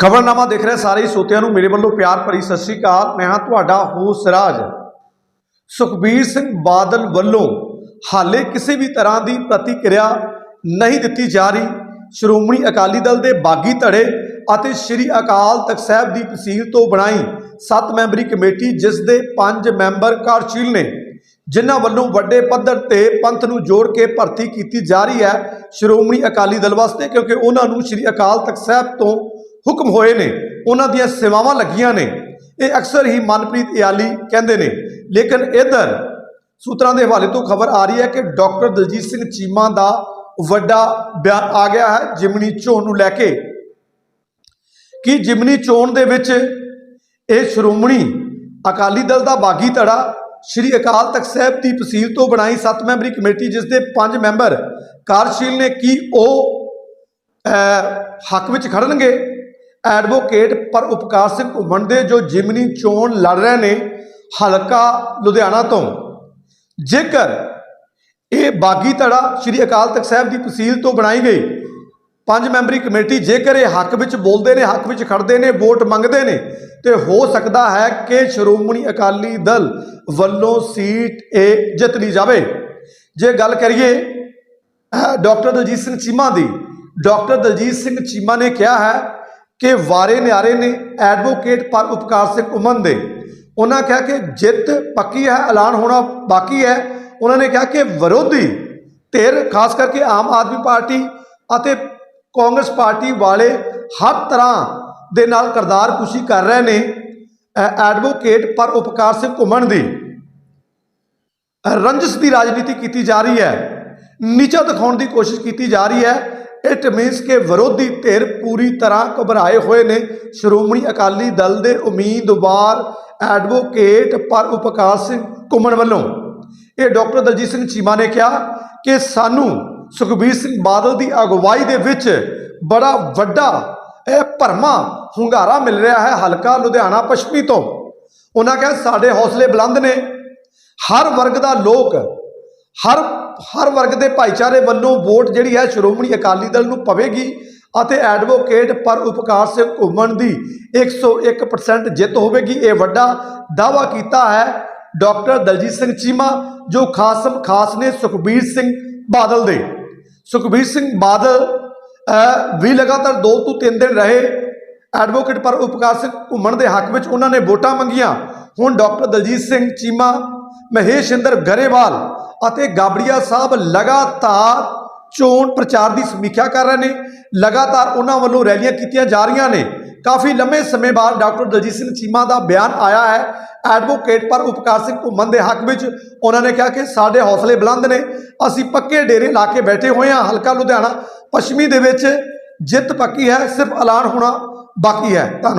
ਖਬਰਨਾਮਾ ਦੇਖ ਰਹੇ ਸਾਰੇ ਸੋਤਿਆਂ ਨੂੰ ਮੇਰੇ ਵੱਲੋਂ ਪਿਆਰ ਭਰੀ ਸਤਿ ਸ੍ਰੀ ਅਕਾਲ। ਮੈਂ ਹਾਂ ਤੁਹਾਡਾ ਹੋ ਸਰਾਜ ਸੁਖਬੀਰ ਸਿੰਘ ਬਾਦਲ ਵੱਲੋਂ ਹਾਲੇ ਕਿਸੇ ਵੀ ਤਰ੍ਹਾਂ ਦੀ ਪ੍ਰਤੀਕਿਰਿਆ ਨਹੀਂ ਦਿੱਤੀ ਜਾ ਰਹੀ। ਸ਼੍ਰੋਮਣੀ ਅਕਾਲੀ ਦਲ ਦੇ ਬਾਗੀ ਧੜੇ ਅਤੇ ਸ੍ਰੀ ਅਕਾਲ ਤਖਤ ਸਾਹਿਬ ਦੀ ਤਸੀਲ ਤੋਂ ਬਣਾਈ 7 ਮੈਂਬਰੀ ਕਮੇਟੀ, ਜਿਸ ਦੇ 5 ਮੈਂਬਰ ਕਾਰਜਸ਼ੀਲ ਨੇ, ਜਿਨ੍ਹਾਂ ਵੱਲੋਂ ਵੱਡੇ ਪੱਧਰ ਤੇ ਪੰਥ ਨੂੰ ਜੋੜ ਕੇ ਭਰਤੀ ਕੀਤੀ ਜਾ ਰਹੀ ਹੈ ਸ਼੍ਰੋਮਣੀ ਅਕਾਲੀ ਦਲ ਵਾਸਤੇ, ਕਿਉਂਕਿ ਉਹਨਾਂ ਨੂੰ ਸ੍ਰੀ ਅਕਾਲ ਤਖਤ ਸਾਹਿਬ ਤੋਂ ਹੁਕਮ ਹੋਏ ਨੇ, ਉਹਨਾਂ ਦੀਆਂ ਸੇਵਾਵਾਂ ਲੱਗੀਆਂ ਨੇ। ਇਹ ਅਕਸਰ ਹੀ ਮਨਪ੍ਰੀਤ ਇਆਲੀ ਕਹਿੰਦੇ ਨੇ। ਲੇਕਿਨ ਇਧਰ ਸੂਤਰਾਂ ਦੇ ਹਵਾਲੇ ਤੋਂ ਖਬਰ ਆ ਰਹੀ ਹੈ ਕਿ ਡਾਕਟਰ ਦਲਜੀਤ ਸਿੰਘ ਚੀਮਾ ਦਾ ਵੱਡਾ ਬਿਆਨ ਆ ਗਿਆ ਹੈ ਜਿਮਨੀ ਚੋਣ ਨੂੰ ਲੈ ਕੇ। ਕਿ ਜਿਮਨੀ ਚੋਣ ਦੇ ਵਿੱਚ ਇਹ ਸ਼੍ਰੋਮਣੀ ਅਕਾਲੀ ਦਲ ਦਾ ਬਾਗੀ ਧੜਾ ਸ਼੍ਰੀ ਅਕਾਲ ਤਖਤ ਸਾਹਿਬ ਦੀ ਤਹਿਸੀਲ ਤੋਂ ਬਣਾਈ 7 ਮੈਂਬਰੀ ਕਮੇਟੀ, ਜਿਸ ਦੇ 5 ਮੈਂਬਰ ਕਾਰਜਸ਼ੀਲ ਨੇ, ਕੀ ਉਹ ਹੱਕ ਵਿੱਚ ਖੜਨਗੇ? ਐਡਵੋਕੇਟ ਪਰ ਉਪਕਾਰ ਸਿੰਘ ਘੁੰਮਣ ਦੇ ਜੋ ਜਿਮਨੀ ਚੋਣ ਲੜ ਰਹੇ ਨੇ ਹਲਕਾ ਲੁਧਿਆਣਾ ਤੋਂ। ਜੇਕਰ ਇਹ ਬਾਗੀ ਧੜਾ ਸ਼੍ਰੀ ਅਕਾਲ ਤਖਤ ਸਾਹਿਬ ਦੀ ਤਹਿਸੀਲ ਤੋਂ ਬਣਾਈ ਗਈ, ਪੰਜ ਮੈਂਬਰੀ ਕਮੇਟੀ ਜੇਕਰ ਇਹ ਹੱਕ ਵਿੱਚ ਬੋਲਦੇ ਨੇ, ਹੱਕ ਵਿੱਚ ਖੜਦੇ ਨੇ, ਵੋਟ ਮੰਗਦੇ ਨੇ, ਤੇ ਹੋ ਸਕਦਾ ਹੈ ਕਿ ਸ਼੍ਰੋਮਣੀ ਅਕਾਲੀ ਦਲ ਵੱਲੋਂ ਸੀਟ ਇਹ ਜਿੱਤ ਲਈ ਜਾਵੇ। ਜੇ ਗੱਲ ਕਰੀਏ ਡਾਕਟਰ ਦਲਜੀਤ ਸਿੰਘ ਚੀਮਾ ਦੀ, ਡਾਕਟਰ ਦਲਜੀਤ ਸਿੰਘ ਚੀਮਾ ਨੇ ਕਿਹਾ ਹੈ ਕਿ ਵਾਰੇ ਨਿਆਰੇ ਨੇ ਐਡਵੋਕੇਟ ਪਰ ਉਪਕਾਰ ਸਿੰਘ ਉਮਨ ਦੇ। ਉਹਨਾਂ ਕਿਹਾ ਕਿ ਜਿੱਤ ਪੱਕੀ ਹੈ, ਐਲਾਨ ਹੋਣਾ ਬਾਕੀ ਹੈ। ਉਹਨਾਂ ਨੇ ਕਿਹਾ ਕਿ ਵਿਰੋਧੀ ਧਿਰ, ਖਾਸ ਕਰਕੇ ਆਮ ਆਦਮੀ ਪਾਰਟੀ ਅਤੇ ਕਾਂਗਰਸ ਪਾਰਟੀ ਵਾਲੇ ਹਰ ਤਰ੍ਹਾਂ ਦੇ ਨਾਲ ਕਰਦਾਰ ਕੁਸ਼ੀ ਕਰ ਰਹੇ ਨੇ ਐਡਵੋਕੇਟ ਪਰ ਉਪਕਾਰ ਸਿੰਘ ਘੁੰਮਣ ਦੀ। ਰੰਜਸ ਦੀ ਰਾਜਨੀਤੀ ਕੀਤੀ ਜਾ ਰਹੀ ਹੈ। ਨੀਚਾ ਦਿਖਾਉਣ ਦੀ ਕੋਸ਼ਿਸ਼ ਕੀਤੀ ਜਾ ਰਹੀ ਹੈ। ਇਟ ਮੀਨਸ ਕਿ ਵਿਰੋਧੀ ਧਿਰ ਪੂਰੀ ਤਰ੍ਹਾਂ ਘਬਰਾਏ ਹੋਏ ਨੇ। ਸ਼੍ਰੋਮਣੀ ਅਕਾਲੀ ਦਲ ਦੇ ਉਮੀਦਵਾਰ ਐਡਵੋਕੇਟ ਪਰ ਉਪਕਾਰ ਸਿੰਘ ਘੁੰਮਣ ਵੱਲੋਂ। ਇਹ ਡਾਕਟਰ ਦਲਜੀਤ ਸਿੰਘ ਚੀਮਾ ਨੇ ਕਿਹਾ ਕਿ ਸਾਨੂੰ ਸੁਖਬੀਰ ਸਿੰਘ ਬਾਦਲ ਦੀ ਅਗਵਾਈ ਦੇ ਵਿੱਚ ਬੜਾ ਵੱਡਾ ਇਹ ਭਰਮਾ ਹੁੰਗਾਰਾ ਮਿਲ ਰਿਹਾ ਹੈ ਹਲਕਾ ਲੁਧਿਆਣਾ ਪੱਛਮੀ ਤੋਂ। ਉਹਨਾਂ ਕਿਹਾ ਸਾਡੇ ਹੌਸਲੇ ਬੁਲੰਦ ਨੇ। ਹਰ ਵਰਗ ਦਾ ਲੋਕ ਹਰ ਹਰ ਵਰਗ ਦੇ ਭਾਈਚਾਰੇ ਵੱਲੋਂ ਵੋਟ ਜਿਹੜੀ ਹੈ ਸ਼੍ਰੋਮਣੀ ਅਕਾਲੀ ਦਲ ਨੂੰ ਪਵੇਗੀ ਅਤੇ ਐਡਵੋਕੇਟ ਪਰ ਉਪਕਾਰ ਸਿੰਘ ਘੁੰਮਣ ਦੀ 101% ਜਿੱਤ ਹੋਵੇਗੀ। ਇਹ ਵੱਡਾ ਦਾਵਾ ਕੀਤਾ ਹੈ ਡਾਕਟਰ ਦਲਜੀਤ ਸਿੰਘ ਚੀਮਾ, ਜੋ ਖਾਸਮ ਖਾਸ ਨੇ ਸੁਖਬੀਰ ਸਿੰਘ ਬਾਦਲ ਦੇ। ਸੁਖਬੀਰ ਸਿੰਘ ਬਾਦਲ ਵੀ ਲਗਾਤਾਰ 2 ਤੋਂ 3 ਦਿਨ ਰਹੇ ਐਡਵੋਕੇਟ ਪਰ ਉਪਕਾਰ ਸਿੰਘ ਘੁੰਮਣ ਦੇ ਹੱਕ ਵਿੱਚ। ਉਹਨਾਂ ਨੇ ਵੋਟਾਂ ਮੰਗੀਆਂ। ਹੁਣ ਡਾਕਟਰ ਦਲਜੀਤ ਸਿੰਘ ਚੀਮਾ ਮਹੇਸ਼ਿੰਦਰ ਗਰੇਵਾਲ ਅਤੇ ਗਾਬੜੀਆ ਸਾਹਿਬ ਲਗਾਤਾਰ ਚੋਣ ਪ੍ਰਚਾਰ ਦੀ ਸਮੀਖਿਆ ਕਰ ਰਹੇ ਨੇ, ਲਗਾਤਾਰ ਉਹਨਾਂ ਵੱਲੋਂ ਰੈਲੀਆਂ ਕੀਤੀਆਂ ਜਾ ਰਹੀਆਂ ਨੇ। ਕਾਫੀ ਲੰਮੇ ਸਮੇਂ ਬਾਅਦ ਡਾਕਟਰ ਦਲਜੀਤ ਸਿੰਘ ਚੀਮਾ ਦਾ ਬਿਆਨ ਆਇਆ ਹੈ। ਐਡਵੋਕੇਟ ਪਰ ਉਪਕਾਰ ਸਿੰਘ ਘੁੰਮਣ ਦੇ ਹੱਕ ਵਿੱਚ ਉਹਨਾਂ ਨੇ ਕਿਹਾ ਕਿ ਸਾਡੇ ਹੌਸਲੇ ਬੁਲੰਦ ਨੇ। ਅਸੀਂ ਪੱਕੇ ਡੇਰੇ ਲਾ ਕੇ ਬੈਠੇ ਹੋਏ ਹਾਂ। ਹਲਕਾ ਲੁਧਿਆਣਾ, ਪੱਛਮੀ ਦੇ ਵਿੱਚ ਜਿੱਤ ਪੱਕੀ ਹੈ, ਸਿਰਫ ਐਲਾਨ ਹੋਣਾ ਬਾਕੀ ਹੈ। ਧੰਨਵਾਦ।